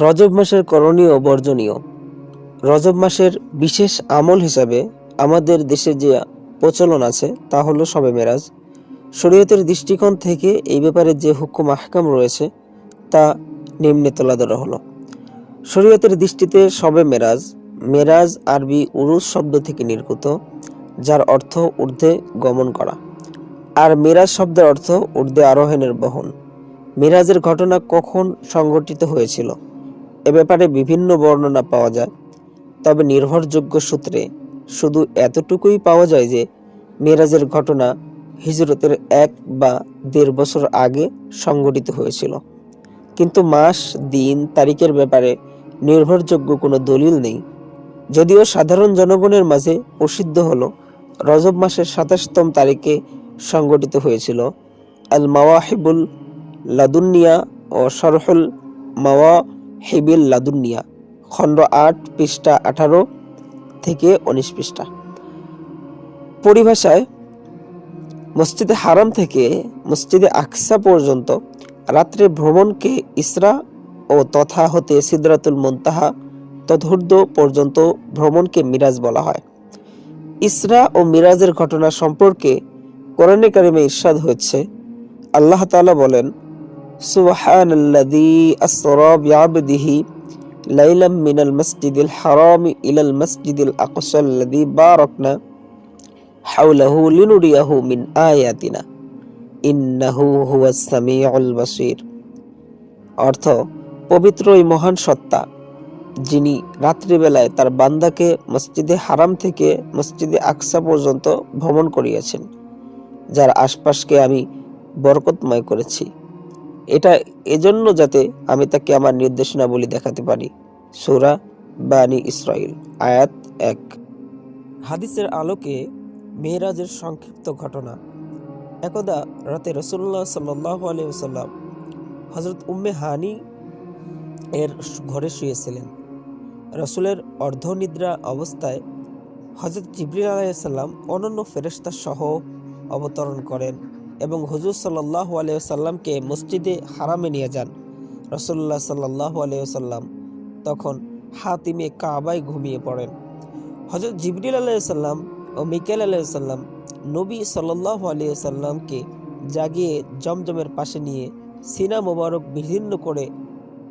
রজব মাসের করণীয় বর্জনীয়। রজব মাসের বিশেষ আমল হিসাবে আমাদের দেশে যে প্রচলন আছে, তা হলো শবে মেরাজ। শরীয়তের দৃষ্টিকোণ থেকে এই ব্যাপারে যে হুকুম আহকাম রয়েছে, তা নিম্নে তোলা ধরা হলো। শরীয়তের দৃষ্টিতে শবে মেরাজ মেরাজ আরবি উরুজ শব্দ থেকে নির্গত, যার অর্থ ঊর্ধ্বে গমন করা। আর মেরাজ শব্দের অর্থ ঊর্ধ্বে আরোহণের বহন। মেরাজের ঘটনা কখন সংঘটিত হয়েছিল? এ ব্যাপারে বিভিন্ন বর্ণনা পাওয়া যায়। তবে নির্ভরযোগ্য সূত্রে শুধু এতটুকুই পাওয়া যায় যে, মেরাজের ঘটনা হিজরতের এক বা দেড় বছর আগে সংঘটিত হয়েছিল। কিন্তু মাস, দিন, তারিখের ব্যাপারে নির্ভরযোগ্য কোনো দলিল নেই। যদিও সাধারণ জনগণের মাঝে প্রসিদ্ধ হল, রজব মাসের সাতাশতম তারিখে সংঘটিত হয়েছিল। আল মাওয়াহিবুল লাদুনিয়া ও সরহুল মাওয়া হেবিল লাদুনিয়া, খণ্ড আট, পৃষ্ঠা আঠারো থেকে উনিশ পৃষ্ঠা। পরিভাষায়, মসজিদে হারাম থেকে মসজিদে আকসা পর্যন্ত রাত্রে ভ্রমণকে ইসরা ও তথা হতে সিদরাতুল মুনতাহা তদূর্ধ্ব পর্যন্ত ভ্রমণকে মিরাজ বলা হয়। ইসরা ও মিরাজের ঘটনা সম্পর্কে কোরআনে কারিমে ইরশাদ হচ্ছে আল্লাহ তাআলা বলেন সুবহানাল্লাযী আসরা বিআবদিহি লাইলাম মিনাল মাসজিদিল হারাম ইলাল মাসজিদিল আকসাল্লাযী বারাকনা হাওলাহু লিনুরিয়াহু মিন আয়াতিনা। ইন্নাহু হুয়াস সামিউল বাসীর অর্থ, পবিত্র এই মহান সত্তা, যিনি রাত্রিবেলায় তার বান্দাকে মসজিদে হারাম থেকে মসজিদে আকসা পর্যন্ত ভ্রমণ করিয়েছেন, যার আশপাশকে আমি বরকতময় করেছি। এটা এজন্য যাতে আমি তাকে আমার নির্দেশনাবলী দেখাতে পারি। সূরা বানি ইসরাইল আয়াত এক। হাদিসের আলোকে মেহরাজের সংক্ষিপ্ত ঘটনা। একদা রাতে রসুল্লাহ সাল্লাহ আলিয়াল্লাম হজরত উম্মে হানি এর ঘরে শুয়েছিলেন। রসুলের অর্ধনিদ্রা অবস্থায় হজরত জিবরিল আলাইসাল্লাম অনন্য ফেরেস্তা সহ অবতরণ করেন। এবং হুজুর সাল্লাহ আলিয়াল্লামকে মসজিদে হারামে নিয়ে যান। রসুল্লাহ সাল্লাহ আলিয়াল্লাম তখন হাতিমে কাবায় ঘুমিয়ে পড়েন। হজরত জিবরিল আলাইসাল্লাম ও মিকেল আলাইসাল্লাম নবী সাল্লাহ আলিয়াল্লামকে জাগিয়ে জমজমের পাশে নিয়ে সিনা মোবারক বিভিন্ন করে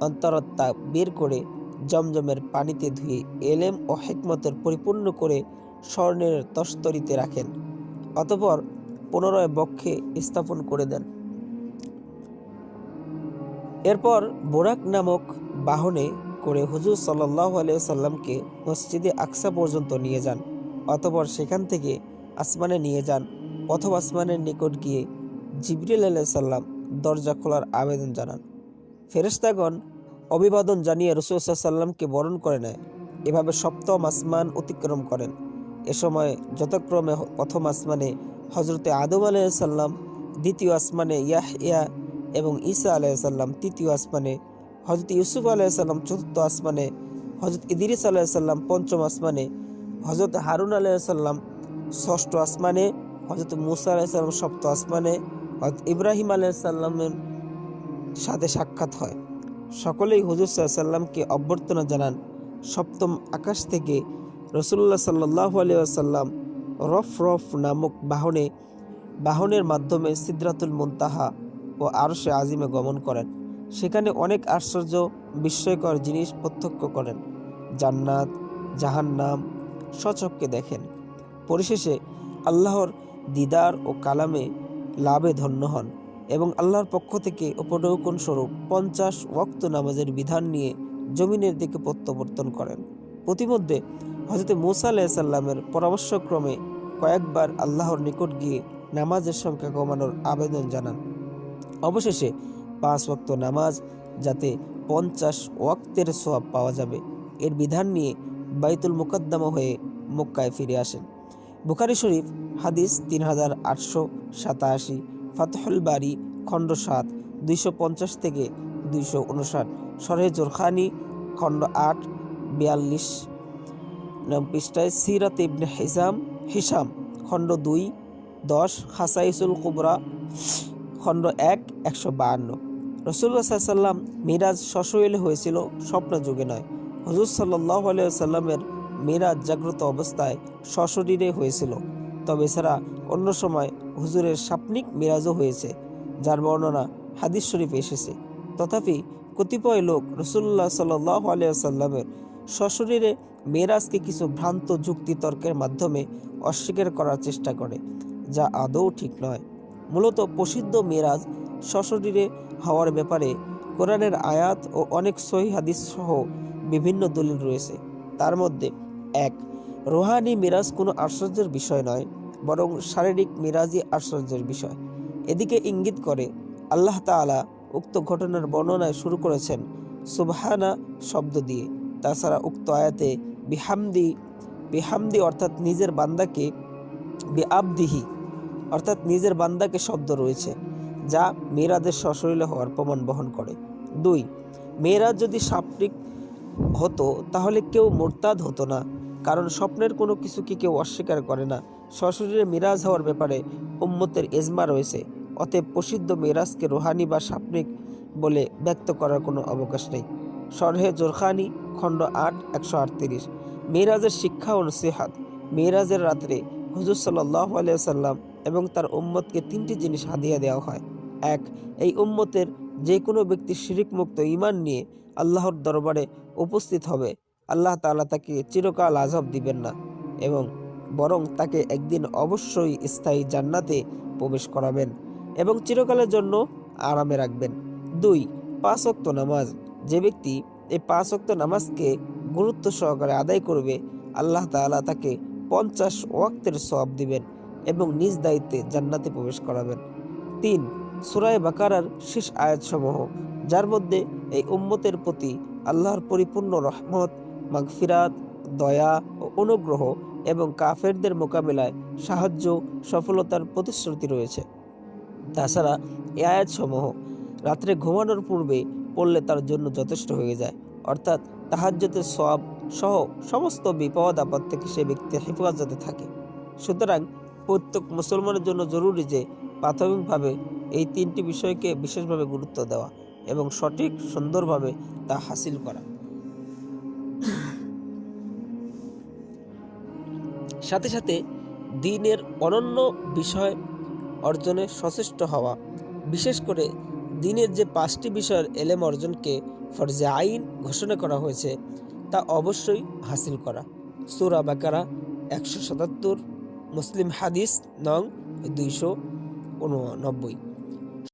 অন্তরত্ত্বা বের করে জমজমের পানিতে ধুয়ে এলেম ও হেকমতের পরিপূর্ণ করে স্বর্ণের তস্তরিতে রাখেন। অতপর পুনরায় বক্ষে স্থাপন করে দেন। এরপর বোরাক নামক বাহনে করে হুজুর সাল্লাহ সাল্লামকে মসজিদে আকসা পর্যন্ত নিয়ে যান, অতপর সেখান থেকে আসমানে নিয়ে যান প্রথম আসমানের নিকট গিয়ে জিবরিল আলাইসাল্লাম দরজা খোলার আবেদন জানান। ফেরেস্তাগণ অভিবাদন জানিয়ে রসুল সাল্লামকে বরণ করে নেয়, এভাবে সপ্তম আসমান অতিক্রম করেন। এ সময় যথাক্রমে প্রথম আসমানে হজরতে আদম আলাইসাল্লাম দ্বিতীয় আসমানে ইয়াহিয়া এবং ঈসা আলাইসাল্লাম তৃতীয় আসমানে হজরত ইউসুফ আলাইসাল্লাম চতুর্থ আসমানে হজরত ইদিরিস আলাইসাল্লাম পঞ্চম আসমানে হজরত হারুন আলাইসাল্লাম ষষ্ঠ আসমানে হজরত মুসা আলাইসাল্লাম সপ্ত আসমানে হজরত ইব্রাহিম আলাইসাল্লামের সাথে সাক্ষাৎ হয়। সকলেই হুজুর সাল্লামকে অভ্যর্থনা জানান। সপ্তম আকাশ থেকে রসুল্লাহ সাল্লাহ আলিয়াল্লাম রফ রফ নামক বাহনে, বাহনের মাধ্যমে সিদ্রাতুল মুনতাহা ও আরশে আজিমে গমন করেন। সেখানে অনেক আশ্চর্য, বিস্ময়কর জিনিস প্রত্যক্ষ করেন। জান্নাত, জাহান্নাম সচককে দেখেন। পরিশেষে আল্লাহর দিদার ও কালামে লাভে ধন্য হন এবং আল্লাহর পক্ষ থেকে উপঢৌকন স্বরূপ পঞ্চাশ ওয়াক্ত নামাজের বিধান নিয়ে জমিনের দিকে প্রত্যাবর্তন করেন। প্রতিমধ্যে হজরত মুসা আলাইসাল্লামের পরামর্শক্রমে কয়েকবার আল্লাহর নিকট গিয়ে নামাজের সংখ্যা কমানোর আবেদন জানান। অবশেষে পাঁচ ওয়াক্ত নামাজ, যাতে পঞ্চাশ ওয়াক্তের সোয়াব পাওয়া যাবে। এর বিধান নিয়ে বাইতুল মুকদ্দামা হয়ে মক্কায় ফিরে আসেন। বুখারি শরীফ, হাদিস তিন হাজার আটশো সাতাশি, ফাতহুল বাড়ি খণ্ড সাত, দুইশো পঞ্চাশ থেকে দুইশো উনষাট সরহে জোরখানি, খণ্ড আট, বিয়াল্লিশ পৃষ্ঠায় সিরাত ইবনে হিসাম হিসাম খণ্ড দুই, দশ, খাসাইসুল কুবরা, খণ্ড এক, একশো বাহান্ন। রসুল্লাহ সাল্লাম মিরাজ সশরীরে হয়েছিল স্বপ্ন যুগে নয়। হজুর সাল্লাহ সাল্লামের মিরাজ জাগ্রত অবস্থায় সশরীরে হয়েছিল। তবে এছাড়া অন্য সময় হুজুরের সাপনিক মিরাজও হয়েছে, যার বর্ণনা হাদিস শরীফে এসেছে। তথাপি কতিপয় লোক রসুল্লাহ সাল্লাহ আলিয়াল্লামের সশরীরে মেরাজকে কিছু ভ্রান্ত যুক্তি তর্কের মাধ্যমে অস্বীকার করার চেষ্টা করে, যা আদৌ ঠিক নয়। মূলত প্রসিদ্ধ মেরাজ সশরীরে হওয়ার ব্যাপারে কোরআনের আয়াত ও অনেক সহি হাদিস সহ বিভিন্ন দলিল রয়েছে। তার মধ্যে এক, রোহানি মিরাজ কোনো আশ্চর্যের বিষয় নয়, বরং শারীরিক মিরাজই আশ্চর্যের বিষয়। এদিকে ইঙ্গিত করে, আল্লাহ তাআলা উক্ত ঘটনার বর্ণনায় শুরু করেছেন, সুবহানা শব্দ দিয়ে। তাছাড়া উক্ত আয়াতে বিহামদি বিহামদি অর্থাৎ নিজের বান্দাকে, বিআবদিহি অর্থাৎ নিজের বান্দাকে শব্দ রয়েছে, যা মেয়েরাদের সশরীরে হওয়ার প্রমাণ বহন করে। দুই মেয়েরা যদি সাপটিক হতো, তাহলে কেউ মোরতাদ হতো না, কারণ স্বপ্নের কোনো কিছুকে কেউ অস্বীকার করে না। সশরীরে মিরাজ হওয়ার ব্যাপারে উম্মতের এজমা রয়েছে, অতএব প্রসিদ্ধ মিরাজকে রোহানি বা সাপনিক বলে ব্যক্ত করার কোনো অবকাশ নেই। সরহে জোরখানি খণ্ড আট, একশো আটত্রিশ। মেয়েরাজের শিক্ষা ও নসিহাত। মেয়েরাজের রাত্রে হুজুর সাল্লাহ আলিয়াল্লাম এবং তার উম্মতকে তিনটি জিনিস হাদিয়া দেওয়া হয়। এক, এই উম্মতের যে কোনো ব্যক্তি শিরিক মুক্ত ইমান নিয়ে আল্লাহর দরবারে উপস্থিত হবে। আল্লাহ তাআলা তাকে চিরকাল আজব দিবেন না এবং বরং তাকে একদিন অবশ্যই স্থায়ী জান্নাতে প্রবেশ করাবেন এবং চিরকালের জন্য আরামে রাখবেন। দুই, পাঁচ ওয়াক্ত নামাজ। যে ব্যক্তি এই পাঁচ ওয়াক্ত নামাজকে গুরুত্ব সহকারে আদায় করবে, আল্লাহ তাআলা তাকে পঞ্চাশ ওয়াক্তের সব দিবেন এবং নিজ দায়িত্বে জান্নাতে প্রবেশ করাবেন। তিন সুরায় বাকারার শেষ আয়াতসমূহ, যার মধ্যে এই উম্মতের প্রতি আল্লাহর পরিপূর্ণ রহমত, মাগফিরাত, দয়া ও অনুগ্রহ এবং কাফেরদের মোকাবেলায় সাহায্য, সফলতার প্রতিশ্রুতি রয়েছে। তাছাড়া এই আয়াতসমূহ রাত্রে ঘুমানোর পূর্বে পড়লে তার জন্য যথেষ্ট হয়ে যায়। অর্থাৎ তাহাজ্যতের সব সহ সমস্ত বিপদ আপদ থেকে সে ব্যক্তি হেফাজতে থাকে। সুতরাং প্রত্যেক মুসলমানের জন্য জরুরি যে প্রাথমিকভাবে এই তিনটি বিষয়কে বিশেষভাবে গুরুত্ব দেওয়া এবং সঠিক সুন্দরভাবে তা হাসিল করা। সাথে সাথে দিনের অনন্য বিষয় অর্জনে সচেষ্ট হওয়া, বিশেষ করে দিনের যে পাঁচটি বিষয়ের এলেম অর্জনকে ফরজে আইন ঘোষণা করা হয়েছে, তা অবশ্যই হাসিল করা। সুরা বাকারা একশো সাতাত্তর, মুসলিম হাদিস নং দুইশো উননব্বই।